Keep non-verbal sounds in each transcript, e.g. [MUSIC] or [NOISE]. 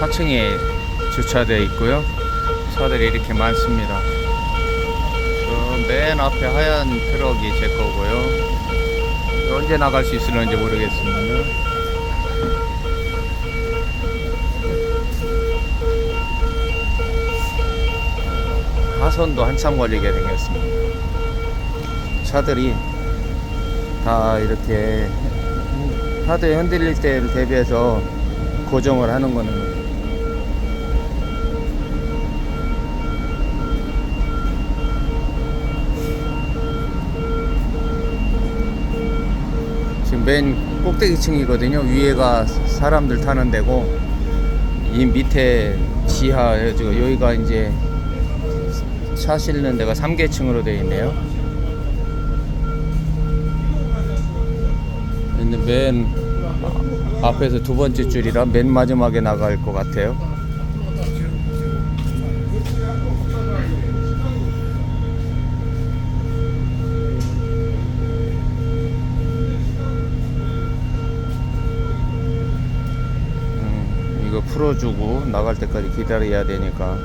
4층에 주차되어 있고요. 차들이 이렇게 많습니다. 저맨 앞에 하얀 트럭이 제 거고요. 언제 나갈 수 있을는지 모르겠습니다. 하선도 한참 걸리게 생겼습니다. 차들이 다 이렇게 하도에 흔들릴 때를 대비해서 고정을 하는 거는 맨 꼭대기층이거든요. 위에가 사람들 타는 데고 이 밑에 지하 해가지고 여기가 이제 차 실는 데가 3계층으로 되어 있네요. 맨 앞에서 두 번째 줄이라 맨 마지막에 나갈 것 같아요. 이거 풀어주고 나갈 때까지 기다려야 되니까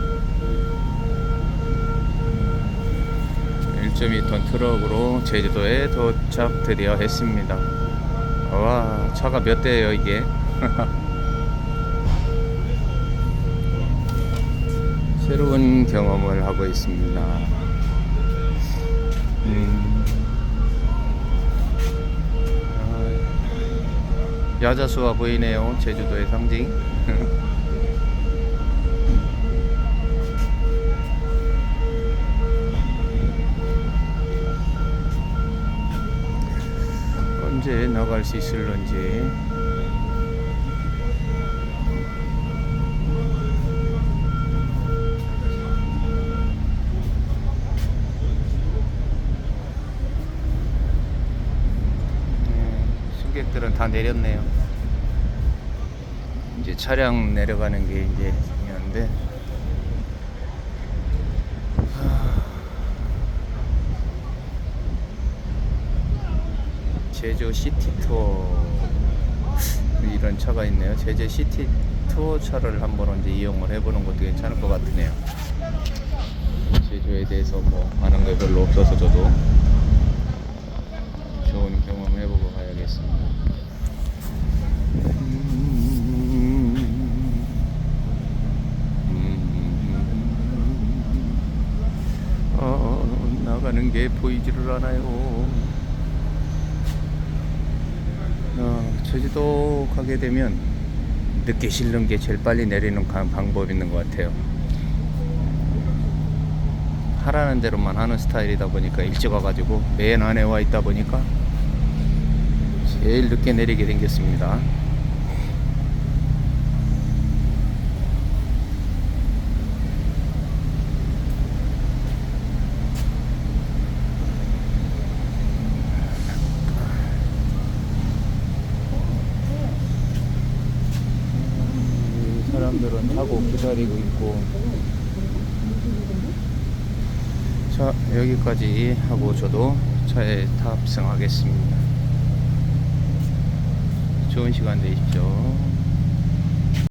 1.2톤 트럭으로 제주도에 도착 드디어 했습니다. 와 차가 몇 대예요 이게? [LAUGHS] 새로운 경험을 하고 있습니다. 야자수가 보이네요. 제주도의 상징. [LAUGHS] 언제 나갈 수 있을런지 네, 승객들은 다 내렸네요 이제 차량 내려가는 게 이제 중요한데 제주 시티 투어 이런 차가 있네요. 제주 시티 투어 차를 한번 언제 이용을 해보는 것도 괜찮을 것 같으네요. 제주에 대해서 뭐 아는 게 별로 없어서 저도 좋은 경험 해보고 가야겠습니다. 나가는 게 보이지를 않아요. 어, 제주도 가게 되면 늦게 실는 게 제일 빨리 내리는 가- 방법이 있는 것 같아요. 하라는 대로만 하는 스타일이다 보니까 일찍 와가지고 맨 안에 와 있다 보니까 제일 늦게 내리게 생겼습니다. 이 사람들은 타고 기다리고 있고. 자 여기까지 하고 저도 차에 탑승하겠습니다. 좋은 시간 되십시오